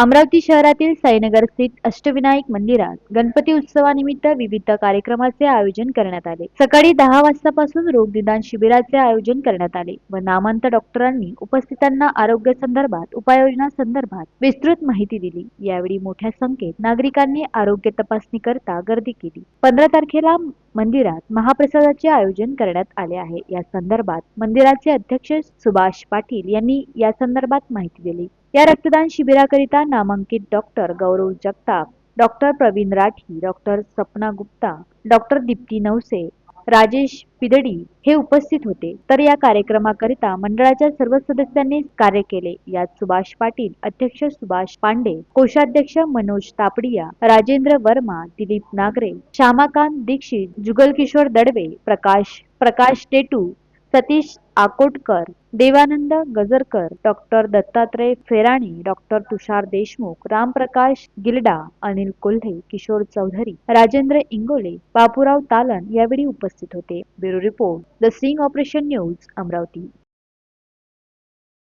अमरावती शहरातील साईनगर स्थित अष्टविनायक मंदिरात गणपती उत्सवानिमित्त विविध कार्यक्रमाचे आयोजन करण्यात आले. सकाळी दहा वाजतापासून रोग निदान शिबिराचे आयोजन करण्यात आले व नामांत डॉक्टरांनी उपस्थितांना आरोग्य संदर्भात उपाययोजना संदर्भात विस्तृत माहिती दिली. यावेळी मोठ्या संख्येत नागरिकांनी आरोग्य तपासणी करता गर्दी केली. पंधरा तारखेला मंदिरात महाप्रसादाचे आयोजन करण्यात आले आहे. या संदर्भात मंदिराचे अध्यक्ष सुभाष पाटील यांनी या संदर्भात माहिती दिली. या रक्तदान शिबिराकरिता नामांकित doctor Gaurav Jagtap doctor Praveen Rathi doctor Sapna Gupta doctor Deepti Navse Rajesh Pidadi हे उपस्थित होते. तर या कार्यक्रमाकरिता मंडळाच्या सर्व सदस्यांनी कार्य केले. यात सुभाष पाटील अध्यक्ष सुभाष पांडे कोषाध्यक्ष मनोज तापडिया राजेंद्र वर्मा दिलीप नागरे श्यामाकांत दीक्षित जुगल किशोर दडवे प्रकाश प्रकाश टेटू सतीश आकोटकर देवानंद गजरकर डॉक्टर दत्तात्रय फेराणी डॉक्टर तुषार देशमुख रामप्रकाश गिल्डा अनिल कोल्हे किशोर चौधरी राजेंद्र इंगोले बापूराव तालन यावेळी उपस्थित होते. Bureau report the sting operation news Amravati.